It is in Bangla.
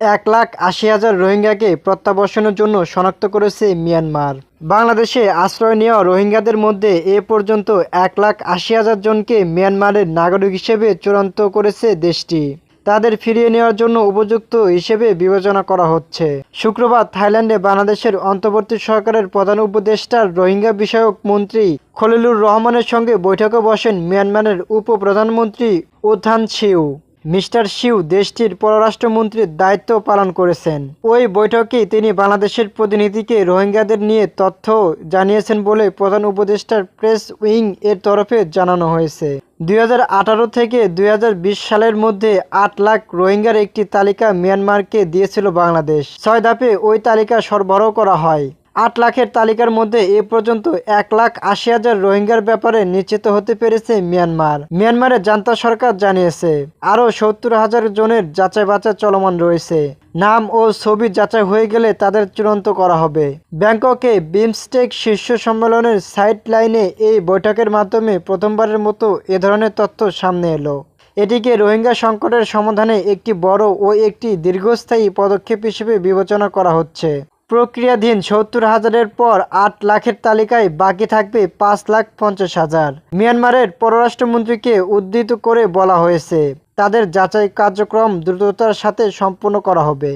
এক লাখ আশি হাজার রোহিঙ্গাকে প্রত্যাবর্ষণের জন্য শনাক্ত করেছে মিয়ানমার। বাংলাদেশে আশ্রয় নেওয়া রোহিঙ্গাদের মধ্যে এ পর্যন্ত এক লাখ আশি হাজার জনকে মিয়ানমারের নাগরিক হিসেবে চূড়ান্ত করেছে দেশটি। তাদের ফিরিয়ে নেওয়ার জন্য উপযুক্ত হিসেবে বিবেচনা করা হচ্ছে। শুক্রবার থাইল্যান্ডে বাংলাদেশের অন্তর্বর্তী সরকারের প্রধান উপদেষ্টার রোহিঙ্গা বিষয়ক মন্ত্রী খলিলুর রহমানের সঙ্গে বৈঠকে বসেন মিয়ানমারের উপপ্রধানমন্ত্রী উথান সিউ মিস্টার শিউ দেশটির পররাষ্ট্রমন্ত্রীর দায়িত্ব পালন করেছেন। ওই বৈঠকে তিনি বাংলাদেশের প্রতিনিধিকে রোহিঙ্গাদের নিয়ে তথ্য জানিয়েছেন বলে প্রধান উপদেষ্টার প্রেস উইং এর তরফে জানানো হয়েছে। দুই হাজার আঠারো থেকে দুই হাজার বিশ সালের মধ্যে আট লাখ রোহিঙ্গার একটি তালিকা মিয়ানমারকে দিয়েছিল বাংলাদেশ। ছয় ধাপে ওই তালিকা সরবরাহ করা হয়। আট লাখের তালিকার মধ্যে এ পর্যন্ত এক লাখ আশি হাজার রোহিঙ্গার ব্যাপারে নিশ্চিত হতে পেরেছে মিয়ানমার। মিয়ানমারের জান্তা সরকার জানিয়েছে, আরও সত্তর হাজার জনের যাচাই বাছাই চলমান রয়েছে। নাম ও ছবি যাচাই হয়ে গেলে তাদের চূড়ান্ত করা হবে। ব্যাংককে বিমস্টেক শীর্ষ সম্মেলনের সাইড লাইনে এই বৈঠকের মাধ্যমে প্রথমবারের মতো এ ধরনের তথ্য সামনে এলো। এটিকে রোহিঙ্গা সংকটের সমাধানে একটি বড় ও একটি দীর্ঘস্থায়ী পদক্ষেপ হিসেবে বিবেচনা করা হচ্ছে। প্রক্রিয়াধীন সত্তর হাজারের পর আট লাখের তালিকায় বাকি থাকবে পাঁচ লাখ পঞ্চাশ হাজার। মিয়ানমারের পররাষ্ট্রমন্ত্রীকে উদ্ধৃত করে বলা হয়েছে, তাদের যাচাই কার্যক্রম দ্রুততার সাথে সম্পন্ন করা হবে।